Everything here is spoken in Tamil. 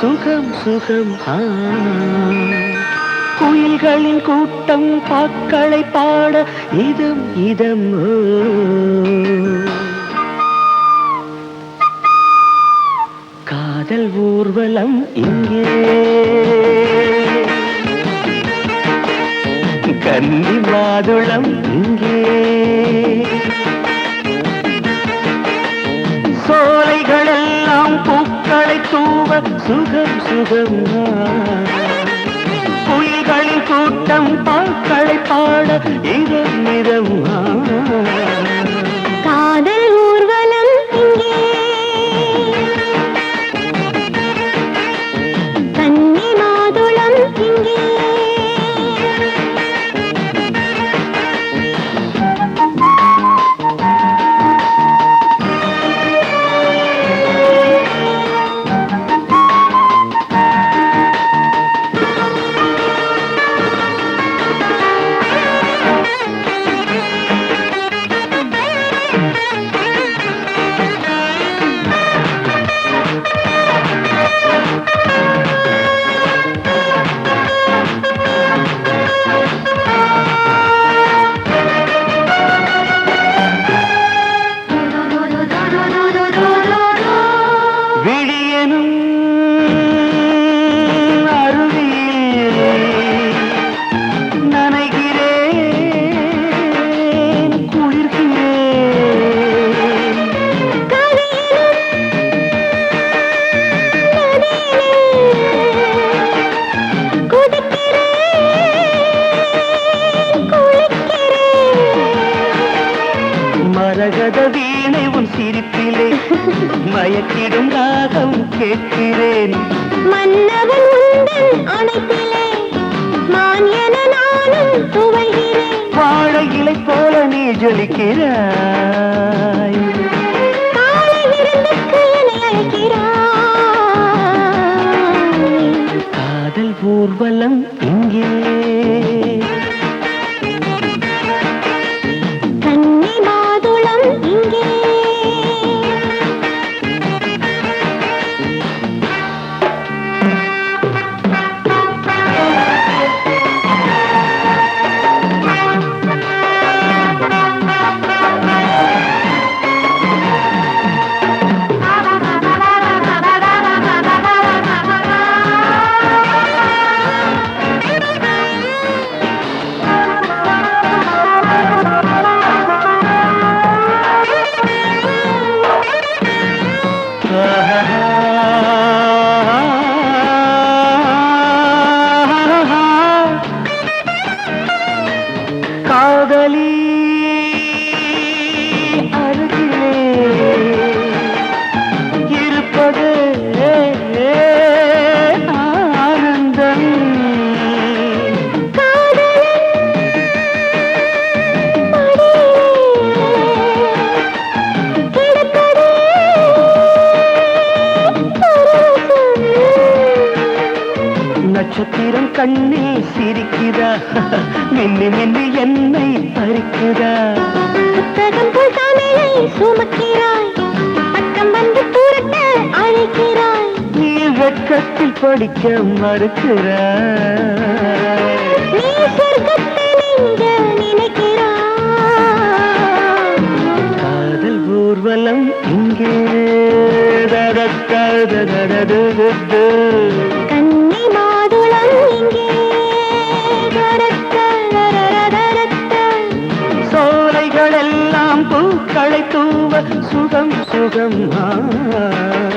சுகம் சுகம் ஆ. குயில்களின் கூட்டம் பாக்களை பாட இதம் இதம் காதல் ஊர்வலம் இங்கே. கன்னி மாதுளம் இங்கே. தூவ சுகம் சுகம் குயில்களின் கூட்டம் பாக்களை பாட இதம் இதம் ஆ. மரகத வீணை உன் சிரிப்பிலே. மயக்கிடும் ராகம் கேட்கிறேன். மன்னவன் உந்தன் அணைப்பிலே மான் என நானும் துவைகிறேன் வாழை இலை போல நீ ஜொலிக்கிறாய். காதல் ஊர்வலம் நட்சத்திரம் கண்ணில் சிரிக்கிறா. மின்னி மின்னி என்னை பறிக்கிறா. புத்தகம் போல் தமிழை சுமக்கிறாய். பக்கம் வந்து புரட்ட அழைக்கிறாய். நீ வெட்கத்தில் படிக்க மறுக்கிறாய் நீ சொர்க்கத்தை நெஞ்ச நினைக்கிறாய். காதல் ஊர்வலம் இங்கே. தடக்கடதடதடது. கன்னி தூவ சுகம் சுகம் ஆ.